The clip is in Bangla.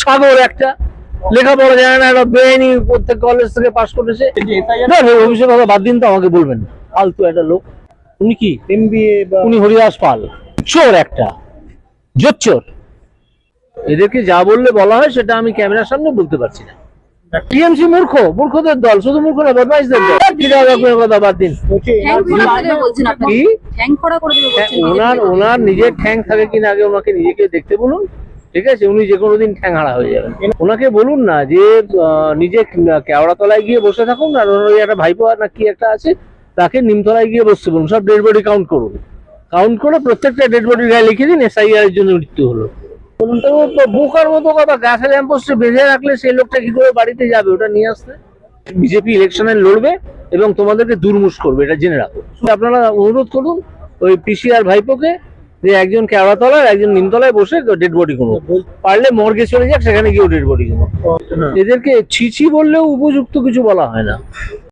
ছাগল একটা। লেখাপড়া জানে না একটা বেআইনি প্রত্যেক কলেজ থেকে পাশ করেছে। অভিষেক কথা বাদ দিন তো আমাকে বলবেন। ফালতু একটা লোক। উনি কি? এমবিএ উনি হরিদাস পাল। চোর একটা। জোচ্চোর এদেরকে যা বললে বলা হয় সেটা আমি ক্যামেরার সামনে বলতে পারছি না। টিএমসি মূর্খ মূর্খদের দল শুধু মূর্খ না বদমাইশদের দল। দাদা কথা বাদ দিন। হ্যাঁ, ওনার ওনার নিজের ঠ্যাং থাকে কিনা আগে ওনাকে নিজেকে দেখতে বলুন। ঠিক আছে? উনি যে কোনো দিন ঠ্যাং হয়ে যাবেন। ওনাকে বলুন না যে নিজে কেওড়াতলায় গিয়ে বসে থাকুন, আর ওনার একটা ভাইপো না কি একটা আছে, তাকে নিমতলায় গিয়ে বসতে বলুন। সব ডেড বডি কাউন্ট করুন। কাউন্ট করে প্রত্যেকটা ডেড বডির গায়ে লিখে দিন এসআইআর এর জন্য মৃত্যু হলো। বোকার মতো কথা গাছে ল্যাম্পোস্টে বেঁধে রাখলে সেই লোকটা কি করে বাড়িতে যাবে? ওটা নিয়ে আসতে। বিজেপি ইলেকশনে লড়বে এবং তোমাদেরকে দুর্মুষ করবে, এটা জেনে রাখো। আপনারা অনুরোধ করুন, ওই পিসি আর ভাইপোকে যে একজন কেওড়াতলায় একজন নিমতলায় বসে ডেড বডি কোনো পারলে মর্গে চলে যাক সেখানে গিয়েও ডেড বডি কোনো এদেরকে ছিছি বললেও উপযুক্ত কিছু বলা হয় না।